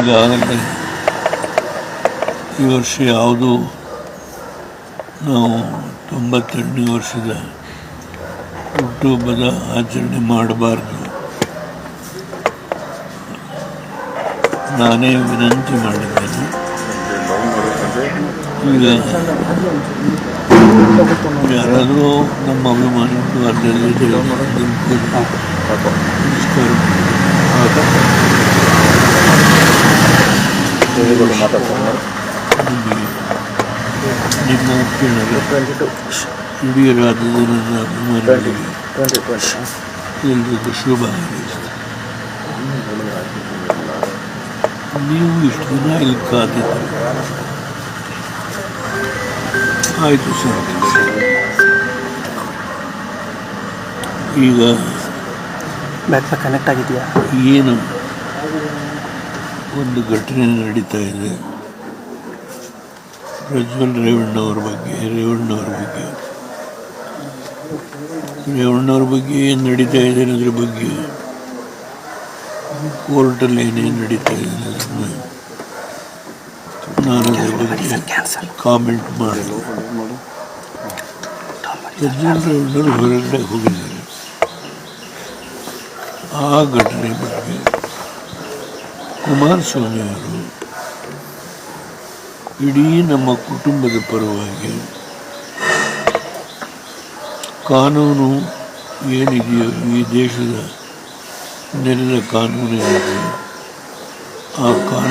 ಈಗಾಗಲೇ ಈ ವರ್ಷ ಯಾವುದು ನಾವು ತೊಂಬತ್ತೆರಡನೇ ವರ್ಷದ ಹುಟ್ಟುಹಬ್ಬದ ಆಚರಣೆ ಮಾಡಬಾರ್ದು ನಾನೇ ವಿನಂತಿ ಮಾಡಿದ್ದೇನೆ ಈಗ ಯಾರಾದರೂ ನಮ್ಮ ಅಭಿಮಾನಿಗಳು ಅಲ್ಲಲ್ಲಿ ನಮಸ್ಕಾರ ನಿಮಗೆ ನಿಮ್ಮ ಕೇಳಲು ಇಡೀ ರಾಜ್ಯದ ನನ್ನ ಅಭಿಮಾನಿಗಳಿಗೆ ಎಲ್ರಿಗೂ ಶುಭ ಹಾರೈಸ್ತೇನೆ. ನೀವು ಇಷ್ಟು ದಿನ ಇಲ್ಲಿ ಕಾದಿದ್ರಿ ಆಯಿತು ಸರ್ ಈಗ ಬ್ಯಾಕ್ ಕನೆಕ್ಟ್ ಆಗಿದೆಯಾ ಏನು ಒಂದು ಘಟನೆ ನಡೀತಾ ಇದೆ. ಪ್ರಜ್ವಲ್ ರೇವಣ್ಣವ್ರ ಬಗ್ಗೆ ರೇವಣ್ಣವ್ರ ಬಗ್ಗೆ. ರೇವಣ್ಣವ್ರ ಬಗ್ಗೆ ಏನು ನಡೀತಾ ಇದೆ ಅನ್ನೋದ್ರ ಬಗ್ಗೆ ಕೋರ್ಟಲ್ಲಿ ಏನೇನು ನಡೀತಾ ಇದೆ ನಾನು ಅದ್ರ ಬಗ್ಗೆ ಕಾಮೆಂಟ್ ಮಾಡಲು ಪ್ರಜ್ವಲ್ ರೇವಣ್ಣವ್ರು ಹೊರಗಡೆ ಹೋಗಿದ್ದಾರೆ. ಆ ಘಟನೆ ಬಗ್ಗೆ ಕುಮಾರಸ್ವಾಮಿ ಅವರು ಇಡೀ ನಮ್ಮ ಕುಟುಂಬದ ಪರವಾಗಿ ಕಾನೂನು ಏನಿದೆಯೋ ಈ ದೇಶದ ನೆಲದ ಕಾನೂನು ಏನಿದೆಯೋ ಆ ಕಾನೂನು